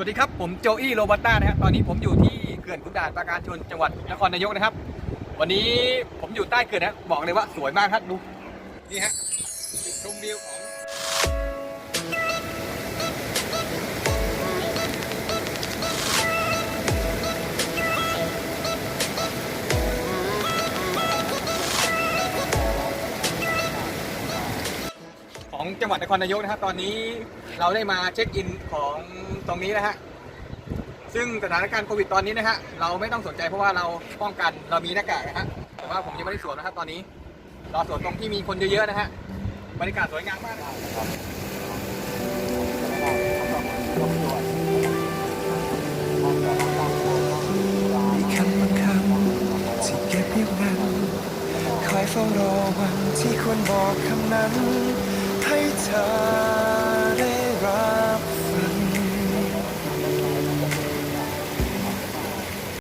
วัสดีครับผมโจอี้โรบัตต้านะครับตอนนี้ผมอยู่ที่เขื่อนขุนด่านปราการชนจังหวัดนครนายกนะครับ วันนี้ผมอยู่ใต้เขื่อนนะบอกเลยว่าสวยมากครับดูนี่ฮะจุดชมวิวของ ของจังหวัดนครนายกนะครับ ตอนนี้เราได้มาเช็คอินของตรงนี้นะฮะซึ่งสถานการณ์โควิดตอนนี้นะฮะเราไม่ต้องสนใจเพราะว่าเราป้องกันเรามีหน้ากากนะฮะแต่ว่าผมยังไม่ได้สวมนะครับ ตอนนี้รอสวมตรงที่มีคนเยอะๆนะฮะบรรยากาศสวยงามมากนะครับคำบางคำที่เก็บอยเฝ้ารอวันที่ควรบอกคำนั้น